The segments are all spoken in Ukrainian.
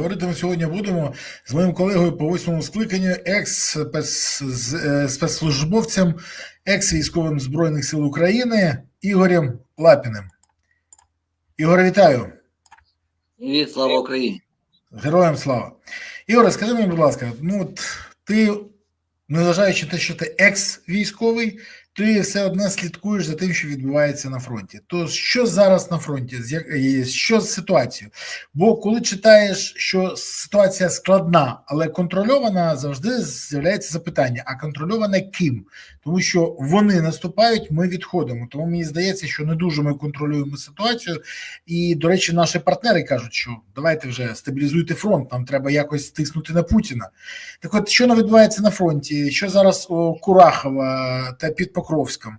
Говорити ми сьогодні будемо з моїм колегою по восьмому скликанню, екс-спецслужбовцем, екс-військовим Збройних сил України Ігорем Лапіним. Ігоре, вітаю. Привіт, слава Україні. Героям слава. Ігоре, скажи мені, будь ласка, ну от ти, незважаючи на те, що ти екс-військовий, ти все одно слідкуєш за тим, що відбувається на фронті. То що зараз на фронті? Як- Що з ситуацією? Бо коли читаєш, що ситуація складна, але контрольована, завжди з'являється запитання: а контрольована ким? Тому що вони наступають, ми відходимо. Тому мені здається, що не дуже ми контролюємо ситуацію. І, до речі, наші партнери кажуть, що давайте вже стабілізуйте фронт, нам треба якось тиснути на Путіна. Так от, що відбувається на фронті? Що зараз у Курахова та під Покровськом?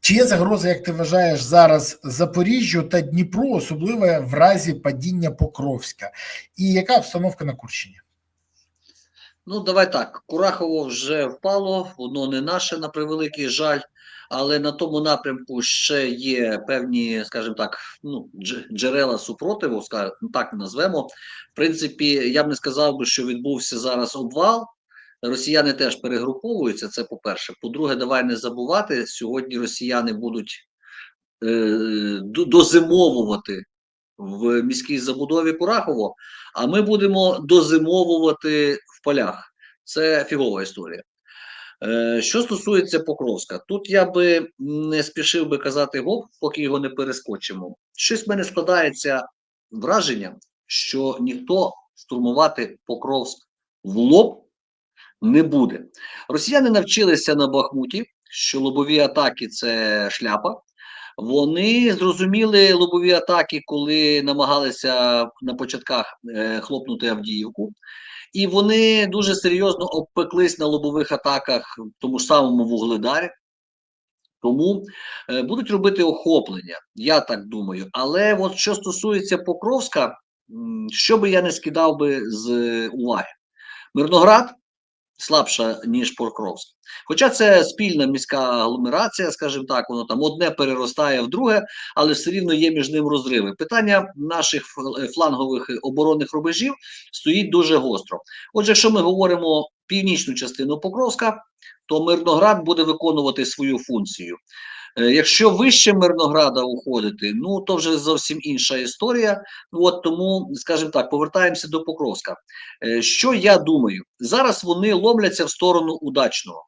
Чи є загроза, як ти вважаєш, зараз Запоріжжю та Дніпру, особливо в разі падіння Покровська? І яка обстановка на Курщині? Ну, давай так. Курахово вже впало, воно не наше, на превеликий жаль, але на тому напрямку ще є певні, скажімо так, ну, джерела супротиву, так назвемо. В принципі, я б не сказав би, що відбувся зараз обвал. Росіяни теж перегруповуються, це по-перше. По-друге, давай не забувати, сьогодні росіяни будуть е, дозимовувати в міській забудові Курахово, а ми будемо дозимовувати в полях. Це фігова історія. Е, що стосується Покровська, тут я би не спішив би казати гоп, поки його не перескочимо. Щось в мене складається враження, що ніхто штурмувати Покровськ в лоб не буде. Росіяни навчилися на Бахмуті, що лобові атаки це шляпа. Вони зрозуміли лобові атаки, коли намагалися на початках е, хлопнути Авдіївку, і вони дуже серйозно обпеклись на лобових атаках в тому ж самому Вугледарі. Тому е, будуть робити охоплення, я так думаю. Але от що стосується Покровська, що би я не скидав би з уваги, Мирноград слабша, ніж Покровськ. Хоча це спільна міська агломерація, скажімо так, воно там одне переростає в друге, але все рівно є між ним розриви. Питання наших флангових оборонних рубежів стоїть дуже гостро. Отже, якщо ми говоримо північну частину Покровська, то Мирноград буде виконувати свою функцію. Е, Якщо вище Мирнограда уходити, ну то вже зовсім інша історія. От тому, скажімо так, повертаємося до Покровська. Е, Що я думаю? Зараз вони ломляться в сторону удачного.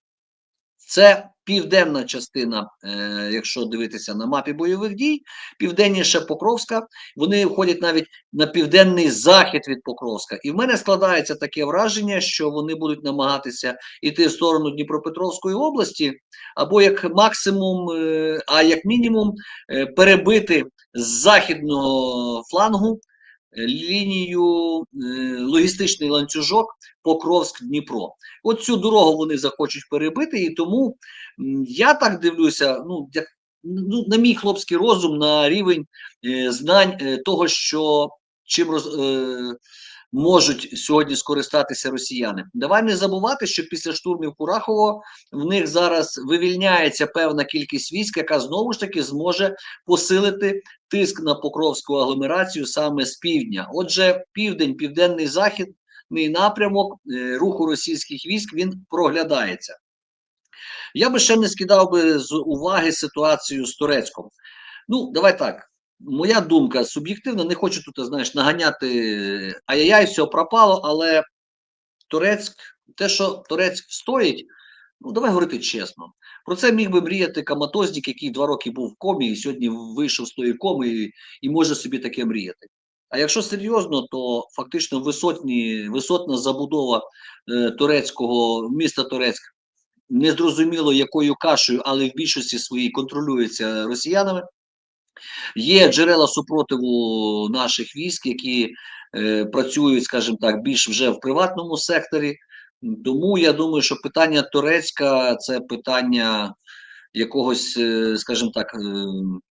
Це південна частина, е, якщо дивитися на мапі бойових дій, південніше Покровська. Вони входять навіть на південний захід від Покровська. І в мене складається таке враження, що вони будуть намагатися йти в сторону Дніпропетровської області, або як максимум, е, а як мінімум, е, перебити з західного флангу лінію е, логістичний ланцюжок Покровськ-Дніпро. От цю дорогу вони захочуть перебити, і тому я так дивлюся, ну як ну, на мій хлопський розум, на рівень е, знань е, того, що чим роз, можуть сьогодні скористатися росіяни. Давай не забувати, що після штурмів Курахово в них зараз вивільняється певна кількість військ, яка знову ж таки зможе посилити тиск на Покровську агломерацію саме з півдня. Отже, південь, південний захід напрямок е, руху російських військ він проглядається. Я би ще не скидав би з уваги ситуацію з Турецьком. Ну, давай так. Моя думка суб'єктивна, не хочу тут, знаєш, наганяти ай-яй, все пропало, але Турецьк, те, що Турецьк стоїть, ну давай говорити чесно. Про це міг би мріяти Каматознік, який два роки був в комі і сьогодні вийшов з тої коми і, і може собі таке мріяти. А якщо серйозно, то фактично висотні, висотна забудова е, турецького міста Турецьк незрозуміло якою кашею, але в більшості своїй контролюється росіянами. Є джерела супротиву наших військ, які е, працюють, скажімо так, більш вже в приватному секторі. Тому я думаю, що питання Турецька це питання якогось, е, скажімо так, е,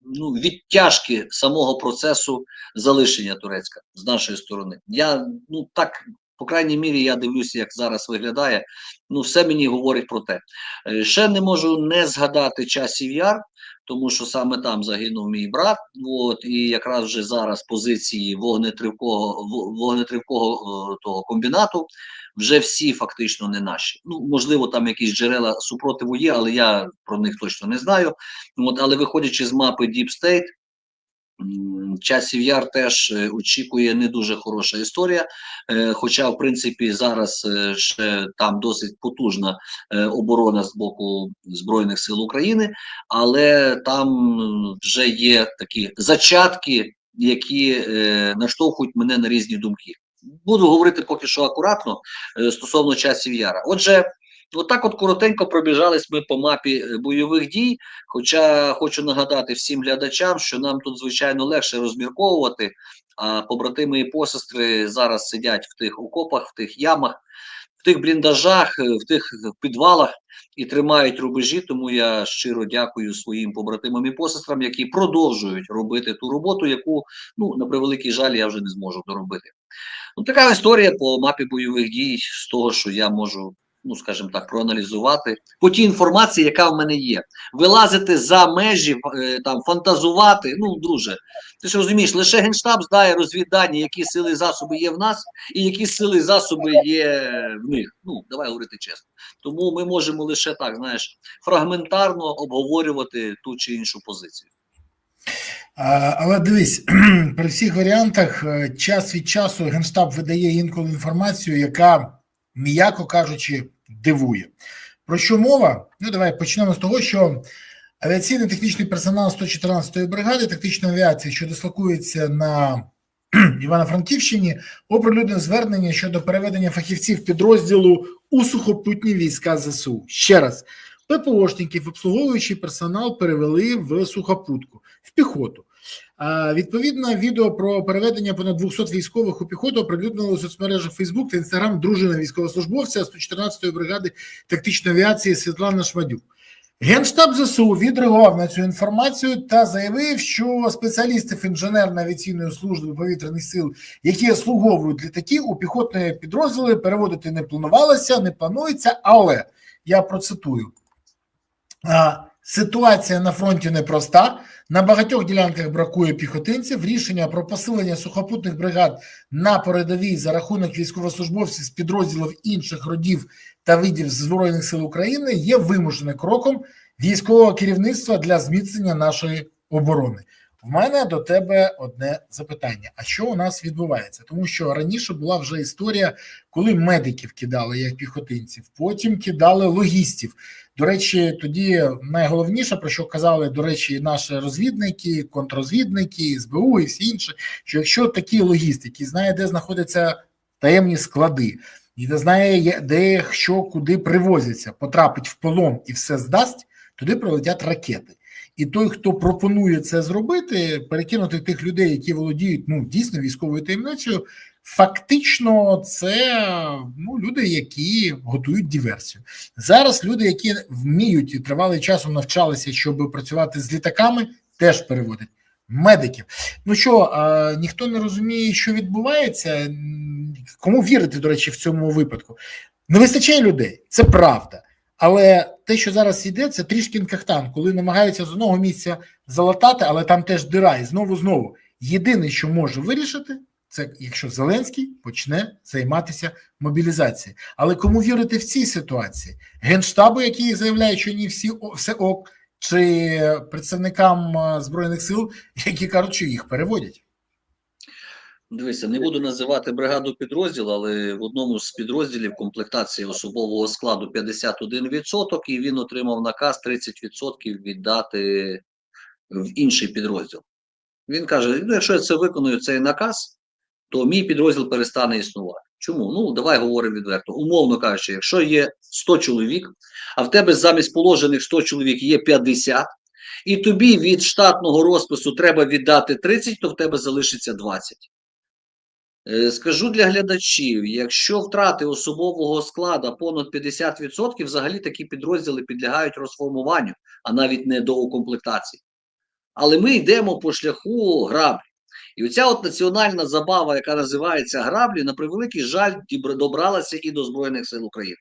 ну, відтяжки самого процесу залишення Турецька з нашої сторони. Я ну так По крайній мірі, я дивлюся, як зараз виглядає. Ну, все мені говорить про те. Е, Ще не можу не згадати часів яр, тому що саме там загинув мій брат. От, і якраз вже зараз позиції вогнетривкого вогнетривкого е, того комбінату вже всі фактично не наші. Ну, можливо, там якісь джерела супротиву є, але я про них точно не знаю. От, але виходячи з мапи Deep State, часів яр теж е, очікує не дуже хороша історія. Е, Хоча, в принципі, зараз е, ще там досить потужна оборона з боку Збройних сил України, але там вже є такі зачатки, які наштовхують мене на різні думки. Буду говорити поки що акуратно стосовно часів яра. Отже, отак от коротенько пробіжались ми по мапі е, бойових дій. Хоча хочу нагадати всім глядачам, що нам тут звичайно легше розмірковувати, а побратими і посестри зараз сидять в тих окопах, в тих ямах, в тих бліндажах, е, в тих підвалах і тримають рубежі. Тому я щиро дякую своїм побратимам і посестрам, які продовжують робити ту роботу, яку ну на превеликий жаль я вже не зможу доробити. Ну, така історія по мапі бойових дій з того, що я можу, ну скажімо так, проаналізувати по тій інформації, яка в мене є. Вилазити за межі, е, там фантазувати. Ну, друже, ти ж розумієш, лише генштаб знає розвіддані, які сили засоби є в нас, і які сили і засоби є в них. Ну, давай говорити чесно. Тому ми можемо лише так, знаєш, фрагментарно обговорювати ту чи іншу позицію. Але дивись, при всіх варіантах е, час від часу Генштаб видає інколи інформацію, яка, м'яко кажучи, дивує. Про що мова? Ну, давай почнемо з того, що авіаційний технічний персонал 114-ї бригади тактичної авіації, що дислокується на Івано-Франківщині, оприлюднив звернення щодо переведення фахівців підрозділу у сухопутні війська ЗСУ. Ще раз, ППОшників, обслуговуючий персонал перевели в сухопутку, в піхоту. Відповідно, відео про переведення понад 200 військових у піхоту оприлюднили у соцмережах Facebook та Instagram дружина військовослужбовця 114-ї бригади тактичної авіації Світлана Шмадюк. Генштаб ЗСУ відреагував на цю інформацію та заявив, що спеціалістів інженерно-авіаційної служби повітряних сил, які слуговують літаки, у піхотні підрозділи переводити не планувалося, не планується, але я процитую. Ситуація на фронті непроста. На багатьох ділянках бракує піхотинців. Рішення про посилення сухопутних бригад на передовій за рахунок військовослужбовців з підрозділів інших родів та видів Збройних сил України є вимушеним кроком військового керівництва для зміцнення нашої оборони. В мене до тебе одне запитання: а що у нас відбувається? Тому що раніше була вже історія, коли медиків кидали як піхотинців, потім кидали логістів. До речі, тоді найголовніше про що казали, до речі, і наші розвідники, контррозвідники, СБУ і всі інші, що якщо такі логісти, які знає, де знаходяться таємні склади, і де знає, де що куди привозяться, потрапить в полон і все здасть, туди прилетять ракети. І той, хто пропонує це зробити, перекинути тих людей, які володіють ну дійсно військовою таємницею, фактично це ну люди, які готують диверсію. Зараз люди, які вміють і тривалий часом навчалися, щоб працювати з літаками, теж переводять медиків. Ну що, а, ніхто не розуміє, що відбувається. Кому вірити, до речі, в цьому випадку? Не вистачає людей, це правда. Але те, що зараз йде, це трішки кахтан, коли намагаються з одного місця залатати, але там теж дира, і знову знову. Єдине, що може вирішити, це якщо Зеленський почне займатися мобілізацією. Але кому вірити в цій ситуації? Генштабу, який заявляє, що ні, всі все ок, чи представникам збройних сил, які кажуть, що їх переводять? Дивися, не буду називати бригаду підрозділ, але в одному з підрозділів комплектації особового складу 51%, і він отримав наказ 30% віддати в інший підрозділ. Він каже: ну, якщо я це виконую цей наказ, то мій підрозділ перестане існувати. Чому? Ну, давай говоримо відверто. Умовно кажучи, якщо є 100 чоловік, а в тебе замість положених 100 чоловік є 50, і тобі від штатного розпису треба віддати 30, то в тебе залишиться 20. Е, Скажу для глядачів: якщо втрати особового складу понад 50%, взагалі такі підрозділи підлягають розформуванню, а навіть не до укомплектації. Але ми йдемо по шляху граблі. І оця от національна забава, яка називається граблі, на превеликий жаль, добралася і до Збройних сил України.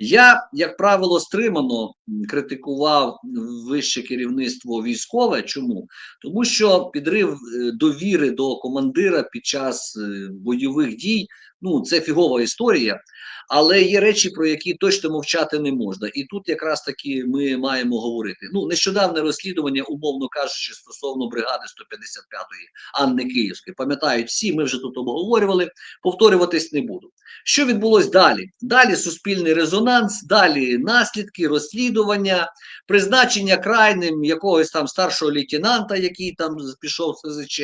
Я, як правило, стримано критикував вище керівництво військове. Чому? Тому що підрив е, довіри до командира під час е, бойових дій ну це фігова історія. Але є речі, про які точно мовчати не можна, і тут якраз таки ми маємо говорити. Ну нещодавне розслідування, умовно кажучи, стосовно бригади 155-ї Анни Київської. Пам'ятають всі, ми вже тут обговорювали. Повторюватись не буду. Що відбулось далі? Далі суспільний резонанс, далі наслідки, розслідування, призначення крайним якогось там старшого лейтенанта, який там пішов СЗЧ,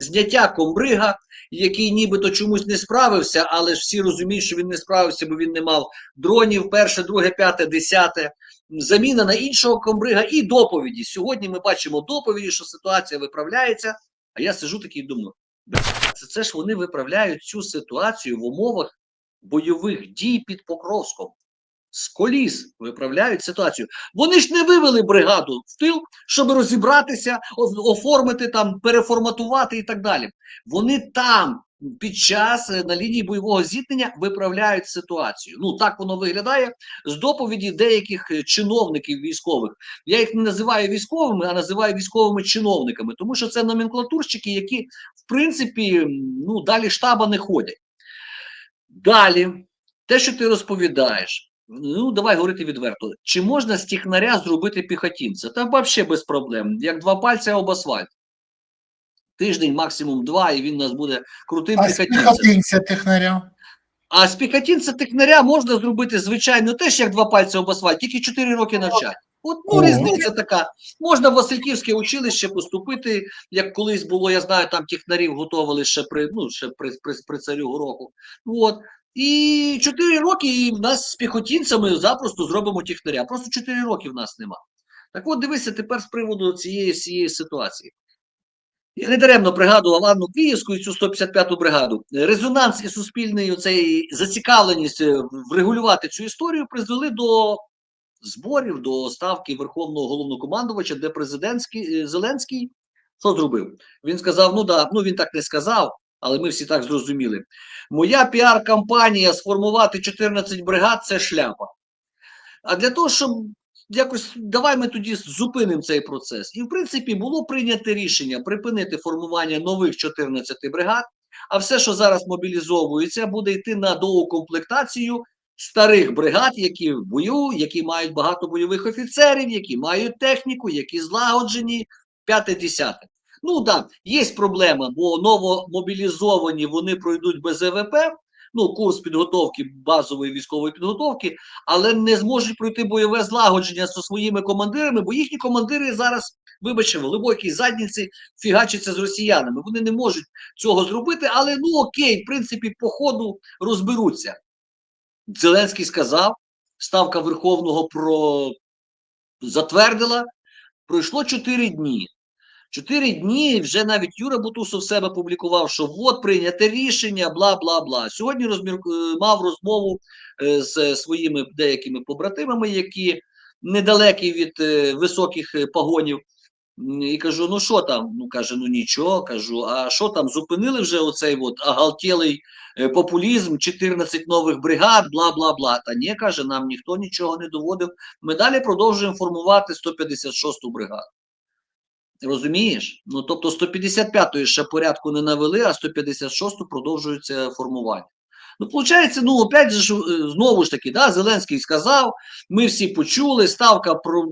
зняття комбрига, який нібито чомусь не справився, але ж всі розуміють, що він не справився, бо він не мав дронів, перше, друге, п'яте, десяте. Заміна на іншого комбрига і доповіді. Сьогодні ми бачимо доповіді, що ситуація виправляється. А я сижу такий і думаю, це, це ж вони виправляють цю ситуацію в умовах бойових дій під Покровськом. З коліс виправляють ситуацію. Вони ж не вивели бригаду в тил, щоб розібратися, оформити там, переформатувати і так далі. Вони там під час е, на лінії бойового зіткнення виправляють ситуацію. Ну так воно виглядає з доповіді деяких е, чиновників військових. Я їх не називаю військовими, а називаю військовими чиновниками, тому що це номенклатурщики, які в принципі ну далі штаба не ходять. Далі, те, що ти розповідаєш. Ну, давай говорити відверто. Чи можна з технаря зробити піхотінця? Та взагалі без проблем. Як два пальця об асфальт. Тиждень, максимум два, і він у нас буде крутим А з піхотінцем. піхотинця технаря. А з піхотінця технаря можна зробити, звичайно, теж як два пальці об асфальт, тільки 4 роки навчання. От ну, різниця така. Можна в Васильківське училище поступити, як колись було, я знаю, там технарів готували ще при, ну, ще при, при, при царю Гороку. От. І 4 роки і в нас з піхотінцями запросто зробимо технаря. Просто 4 роки в нас нема. Так от дивися тепер з приводу цієї всієї ситуації. Я не даремно пригадував Анну Київську і цю 155-ту бригаду. Резонанс і суспільний оцей зацікавленість е, врегулювати цю історію призвели до зборів, до ставки Верховного головнокомандувача, де президентський е, Зеленський що зробив? Він сказав: ну да, ну він так не сказав, але ми всі так зрозуміли. Моя піар-кампанія сформувати 14 бригад це шляпа. А для того, щоб якось давай ми тоді зупинимо цей процес. І в принципі було прийнято рішення припинити формування нових 14 бригад, а все, що зараз мобілізовується, буде йти на доукомплектацію старих бригад, які в бою, які мають багато бойових офіцерів, які мають техніку, які злагоджені, п'яте-десяте. Ну так, є проблема, бо новомобілізовані вони пройдуть без ЕВП, ну, курс підготовки, базової військової підготовки, але не зможуть пройти бойове злагодження зі своїми командирами, бо їхні командири зараз, вибачте, в глибокій задніці фігачаться з росіянами. Вони не можуть цього зробити, але ну окей, в принципі, по ходу розберуться. Зеленський сказав, ставка Верховного про затвердила. Пройшло 4 дні. Чотири дні вже навіть Юра Бутусов себе публікував, що от прийняте рішення, бла бла бла. Сьогодні розмір, е, мав розмову е, з своїми деякими побратимами, які недалекі від е, високих погонів. І кажу: ну що там? Ну каже, ну нічого. Кажу, а що там? Зупинили вже оцей от оголтілий е, популізм, 14 нових бригад, бла бла бла. Та ні, каже, нам ніхто нічого не доводив. Ми далі продовжуємо формувати 156-ту бригаду. Розумієш? Ну тобто 155-ї ще порядку не навели, а 156-ту продовжується формування. Ну, виходить, ну опять же, е, знову ж таки, да, Зеленський сказав, ми всі почули, ставка про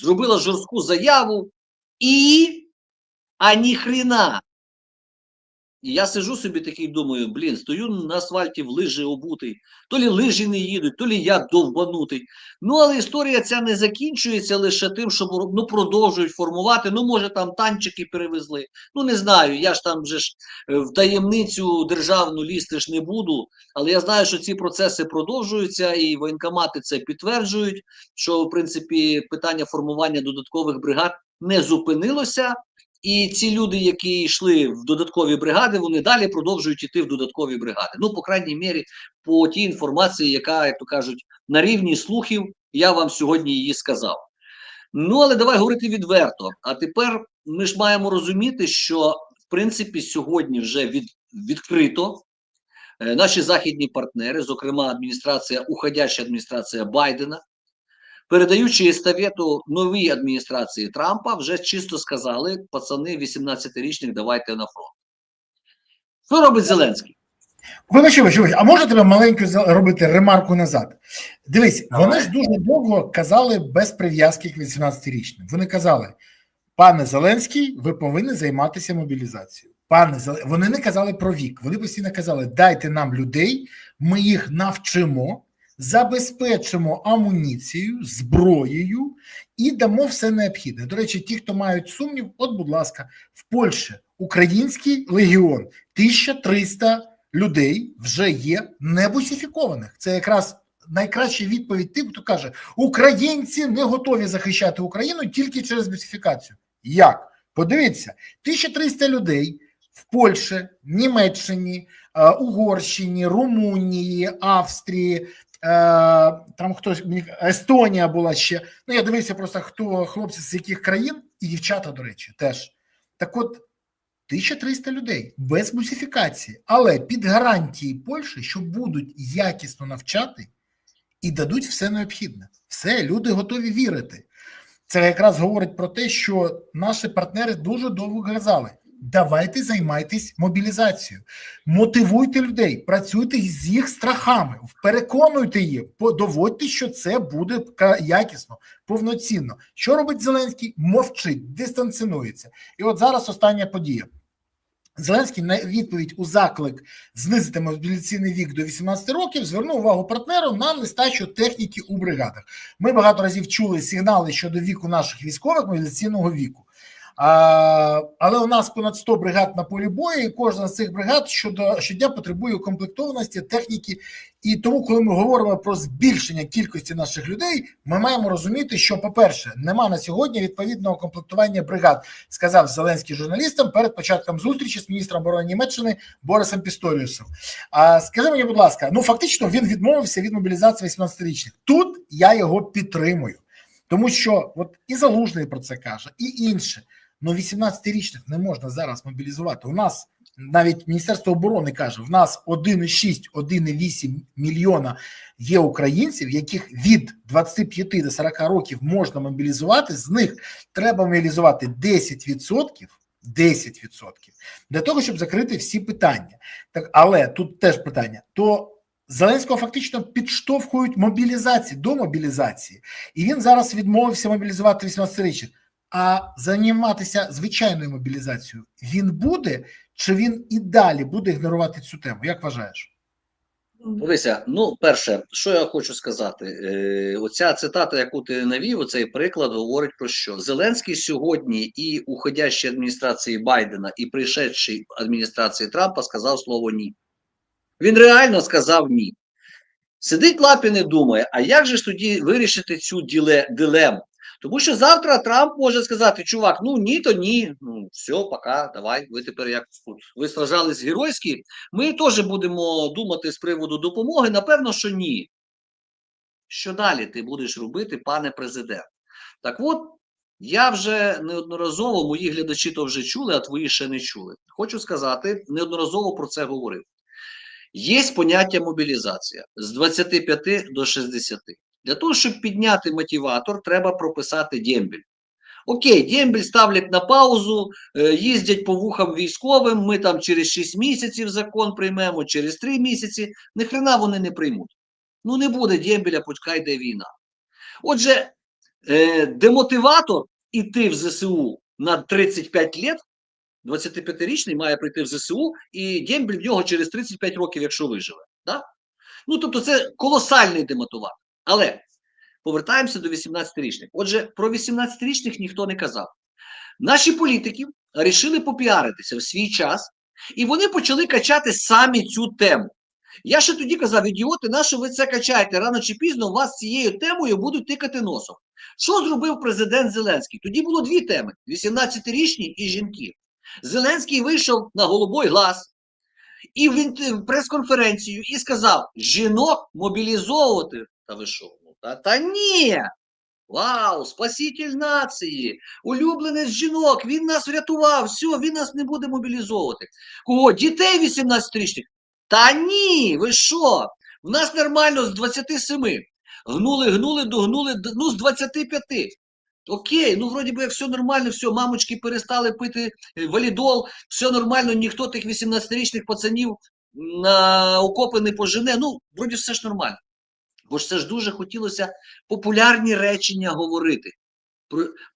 зробила жорстку заяву, і ані ніхрена. І я сижу собі такий думаю, блін, стою на асфальті в лижі обутий, то лі лижі не їдуть, то лі я довбанутий. Ну, але історія ця не закінчується лише тим, що ну, продовжують формувати. Ну, може, там танчики перевезли. Ну, не знаю. Я ж там вже ж е, в таємницю державну лізти ж не буду. Але я знаю, що ці процеси продовжуються, і воєнкомати це підтверджують. Що в принципі питання формування додаткових бригад не зупинилося. І ці люди, які йшли в додаткові бригади, вони далі продовжують йти в додаткові бригади. Ну, по крайній мірі, по тій інформації, яка, як то кажуть, на рівні слухів, я вам сьогодні її сказав. Ну, але давай говорити відверто. А тепер ми ж маємо розуміти, що в принципі, сьогодні вже від, відкрито. Е, Наші західні партнери, зокрема адміністрація, уходяща адміністрація Байдена, передаючи естафету новій адміністрації Трампа, вже чисто сказали: пацани 18-річних, давайте на фронт. Що робить Зеленський? Вибач, вибач, вибач, а можна тебе маленьку робити ремарку назад? Дивись, Давай. вони ж дуже довго казали без прив'язки к 18-річним. Вони казали, пане Зеленський, ви повинні займатися мобілізацією. Пане Зеле... Вони не казали про вік. Вони постійно казали: дайте нам людей, ми їх навчимо, забезпечимо амуніцією, зброєю і дамо все необхідне. До речі, ті, хто мають сумнів, от, будь ласка, в Польщі український легіон 1300 людей вже є небусифікованих. Це якраз найкраща відповідь тим, хто каже: Українці не готові захищати Україну тільки через бусифікацію. Як? Подивіться, 1300 людей в Польщі, Німеччині, е, Угорщині, Румунії, Австрії. Е, Там хтось мені Естонія була ще. Ну я дивився просто хто хлопці з яких країн, і дівчата, до речі, теж. Так от 1300 людей без бусифікації, але під гарантії Польщі, що будуть якісно навчати і дадуть все необхідне. Все, люди готові вірити. Це якраз говорить про те, що наші партнери дуже довго казали: давайте займайтесь мобілізацією, мотивуйте людей, працюйте з їх страхами, переконуйте їх, доводьте, що це буде якісно, повноцінно. Що робить Зеленський? Мовчить, дистанціонується. І от зараз остання подія. Зеленський на відповідь у заклик знизити мобілізаційний вік до 18 років звернув увагу партнеру на нестачу техніки у бригадах. Ми багато разів чули сигнали щодо віку наших військових мобілізаційного віку. Але у нас понад 100 бригад на полі бою, і кожна з цих бригад щодо щодня потребує укомплектованості, техніки. І тому, коли ми говоримо про збільшення кількості наших людей, ми маємо розуміти, що, по-перше, нема на сьогодні відповідного комплектування бригад, сказав Зеленський журналістам перед початком зустрічі з міністром оборони Німеччини Борисом Пісторіусом. А скажи мені, будь ласка, ну фактично він відмовився від мобілізації 18-річних. Тут я його підтримую, тому що от і Залужний про це каже, і інше. Ну 18-річних не можна зараз мобілізувати. У нас навіть Міністерство оборони каже: в нас 1,6, 1,8 мільйона є українців, яких від 25 до 40 років можна мобілізувати. З них треба мобілізувати 10%, 10% для того, щоб закрити всі питання. Так, але тут теж питання: то Зеленського фактично підштовхують мобілізації до мобілізації, і він зараз відмовився мобілізувати 18-річних. А займатися звичайною мобілізацією він буде, чи він і далі буде ігнорувати цю тему? Як вважаєш? Дивися, ну, перше, що я хочу сказати, е, оця цитата, яку ти навів, оцей приклад говорить про що? Зеленський сьогодні і уходящій адміністрації Байдена, і прийшедшій адміністрації Трампа сказав слово ні. Він реально сказав ні. Сидить Лапін і думає, а як же ж тоді вирішити цю діле, дилему? Тому що завтра Трамп може сказати: чувак, ну ні, то ні. Ну все, пока, давай. Ви тепер як ви сражались геройськи. Ми теж будемо думати з приводу допомоги. Напевно, що ні. Що далі ти будеш робити, пане президент? Так от, я вже неодноразово, мої глядачі то вже чули, а твої ще не чули. Хочу сказати, неодноразово про це говорив. Є поняття мобілізація з 25 до 60. Для того, щоб підняти мотиватор, треба прописати дембель. Окей, дембель ставлять на паузу, е, їздять по вухам військовим. Ми там через 6 місяців закон приймемо, через 3 місяці. Ніхрена вони не приймуть. Ну не буде дембеля, почекай йде війна. Отже, е, демотиватор іти в ЗСУ на 35 лет, 25-річний має прийти в ЗСУ, і дембель в нього через 35 років, якщо виживе. Да? Ну, тобто, це колосальний демотиватор. Але повертаємося до 18-річних. Отже, про 18-річних ніхто не казав. Наші політики вирішили попіаритися в свій час, і вони почали качати самі цю тему. Я ще тоді казав, ідіоти, на що ви це качаєте? Рано чи пізно вас цією темою будуть тикати носом. Що зробив президент Зеленський? Тоді було дві теми: 18-річні і жінки. Зеленський вийшов на голубой глаз і в прес-конференцію і сказав: жінок мобілізовувати. Ну, Та, та ні. Вау, спаситель нації, улюбленець жінок, він нас врятував, все, він нас не буде мобілізовувати. Кого? Дітей 18-річних? Та ні, ви що? В нас нормально з 27. Гнули, гнули, догнули, ну з 25. Окей, ну вроді би все нормально, все, мамочки перестали пити е, валідол, все нормально, ніхто тих 18-річних пацанів на окопи не пожене. Ну, вроді все ж нормально. Бо ж це ж дуже хотілося популярні речення говорити.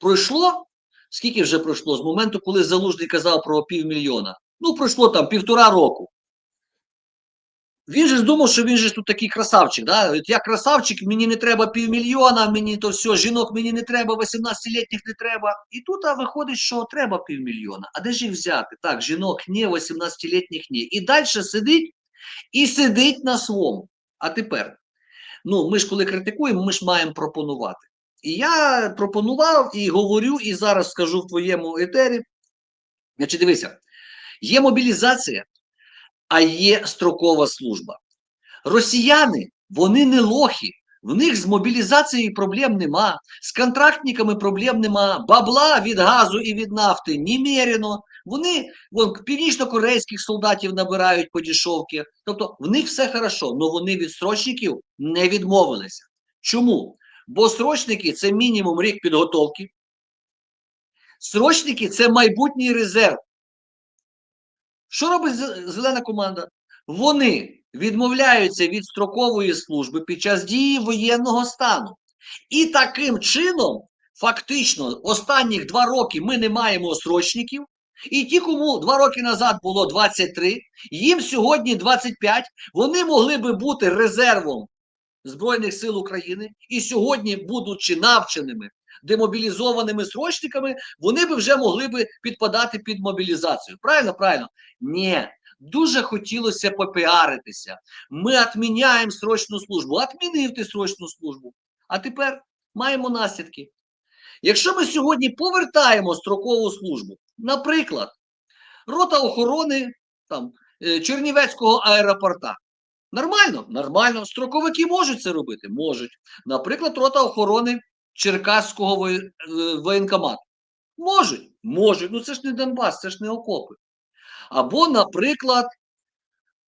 Пройшло, скільки вже пройшло з моменту, коли Залужний казав про півмільйона? Ну, пройшло там півтора року. Він же ж думав, що він же ж тут такий красавчик. Да? Я красавчик, мені не треба півмільйона, мені то все, жінок мені не треба, 18-літніх не треба. І тут а, виходить, що треба півмільйона. А де ж їх взяти? Так, жінок ні, 18-літніх ні. І далі сидить і сидить на своєму. А тепер, ну ми ж коли критикуємо, ми ж маємо пропонувати. І я пропонував і говорю, і зараз скажу в твоєму етері. Значить, дивися, є мобілізація, а є строкова служба. Росіяни, вони не лохи. В них з мобілізацією проблем нема, з контрактниками проблем нема, бабла від газу і від нафти немерено. Вони вон, північно-корейських солдатів набирають по дешевки. Тобто в них все хорошо, але вони від срочників не відмовилися. Чому? Бо срочники це мінімум рік підготовки. Срочники це майбутній резерв. Що робить зелена команда? Вони відмовляються від строкової служби під час дії воєнного стану. І таким чином, фактично, останніх два роки ми не маємо срочників. І ті, кому два роки назад було 23, їм сьогодні 25, вони могли би бути резервом Збройних сил України і сьогодні, будучи навченими, демобілізованими срочниками, вони би вже могли би підпадати під мобілізацію. Правильно, правильно? Ні. Дуже хотілося попіаритися. Ми відміняємо срочну службу. Отмінив ти срочну службу. А тепер маємо наслідки. Якщо ми сьогодні повертаємо строкову службу, наприклад, рота охорони там, е, Чернівецького аеропорта. Нормально, нормально. Строковики можуть це робити? Можуть. Наприклад, рота охорони Черкаського е, воєнкомату. Можуть, можуть. Ну це ж не Донбас, це ж не окопи. Або, наприклад,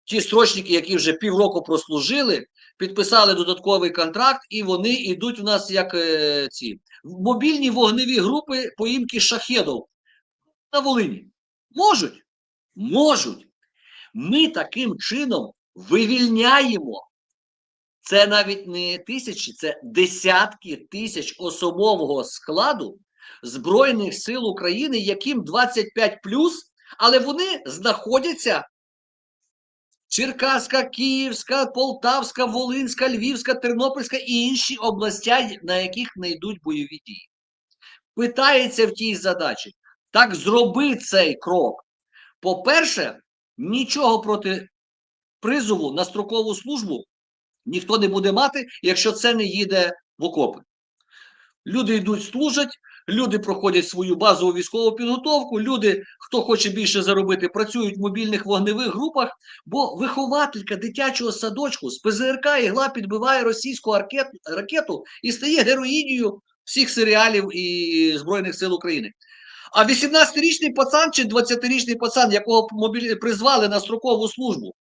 ті срочники, які вже півроку прослужили, підписали додатковий контракт, і вони йдуть у нас як е, ці мобільні вогневі групи поїмки шахедов на Волині. Можуть? Можуть. Ми таким чином вивільняємо. Це навіть не тисячі, це десятки тисяч особового складу Збройних сил України, яким 25 але вони знаходяться Черкаська, Київська, Полтавська, Волинська, Львівська, Тернопільська і інші області, на яких не йдуть бойові дії. Питається в тій задачі. Так зроби цей крок. По-перше, нічого проти призову на строкову службу ніхто не буде мати, якщо це не їде в окопи. Люди йдуть, служать, люди проходять свою базову військову підготовку, люди, хто хоче більше заробити, працюють в мобільних вогневих групах, бо вихователька дитячого садочку з ПЗРК ігла підбиває російську ракету і стає героїнею всіх серіалів і Збройних сил України. А 18-річний пацан чи 20-річний пацан, якого призвали на строкову службу,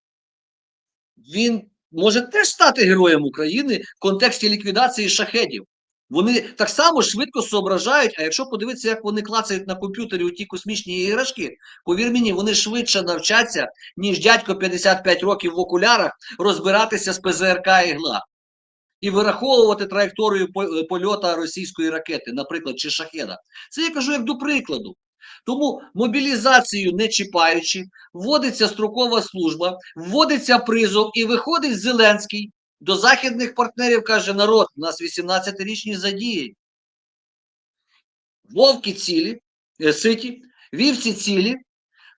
він може теж стати героєм України в контексті ліквідації шахедів. Вони так само швидко соображають, а якщо подивитися, як вони клацають на комп'ютері у ті космічні іграшки, повір мені, вони швидше навчаться, ніж дядько 55 років в окулярах розбиратися з ПЗРК ігла і вираховувати траєкторію е, польота російської ракети, наприклад, чи шахеда. Це я кажу як до прикладу. Тому мобілізацію не чіпаючи, вводиться строкова служба, вводиться призов і виходить Зеленський до західних партнерів, каже народ, у нас 18-річні задії. Вовки цілі, е, ситі, вівці цілі,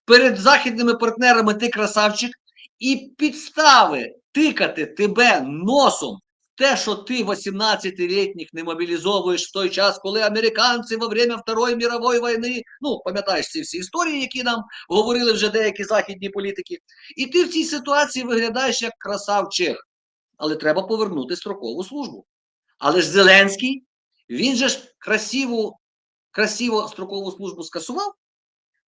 перед західними партнерами ти красавчик, і підстави тикати тебе носом те, що ти 18-літніх не мобілізовуєш в той час, коли американці во время Второї мірової війни, ну, пам'ятаєш ці всі історії, які нам говорили вже деякі західні політики, і ти в цій ситуації виглядаєш як красавчик. Але треба повернути строкову службу. Але ж Зеленський Він же ж красиву, красиво строкову службу скасував.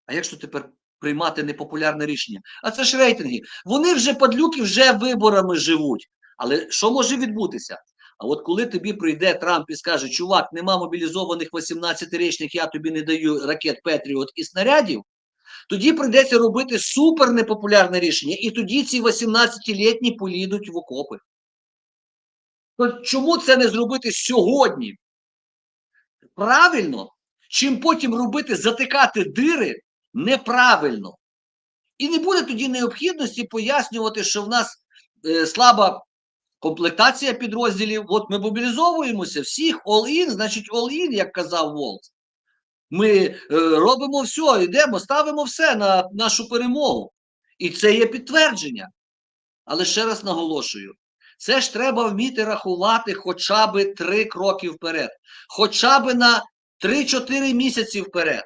А як ж тут тепер приймати непопулярне рішення? А це ж рейтинги. Вони вже падлюки вже виборами живуть. Але що може відбутися? А от коли тобі прийде Трамп і скаже, чувак, нема мобілізованих 18-річних, я тобі не даю ракет Петріот і снарядів, тоді прийдеться робити супер непопулярне рішення, і тоді ці 18-літні полідуть в окопи. То чому це не зробити сьогодні? Правильно, чим потім робити затикати дири неправильно. І не буде тоді необхідності пояснювати, що в нас е, слаба комплектація підрозділів. От ми мобілізовуємося всіх all-in, значить all-in, як казав Волц. Ми е, робимо все, йдемо, ставимо все на нашу перемогу. І це є підтвердження. Але ще раз наголошую: це ж треба вміти рахувати хоча б три кроки вперед, хоча б на 3-4 місяці вперед.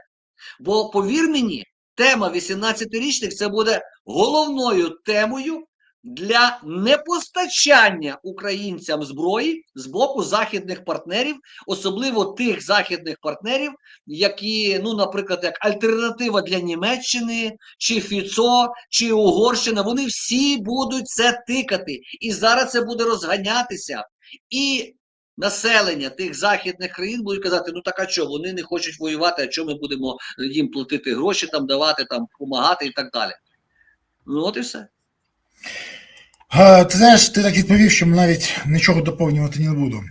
Бо повір мені, тема 18-річних це буде головною темою для непостачання українцям зброї з боку західних партнерів, особливо тих західних партнерів, які, ну, наприклад, як альтернатива для Німеччини, чи Фіцо, чи Угорщина, вони всі будуть це тикати. І зараз це буде розганятися. І населення тих західних країн будуть казати: ну так а що, вони не хочуть воювати, а що ми будемо їм платити гроші, там давати, там допомагати і так далі. Ну, от і все. Ти знаєш, ти так відповів, що навіть нічого доповнювати не буду.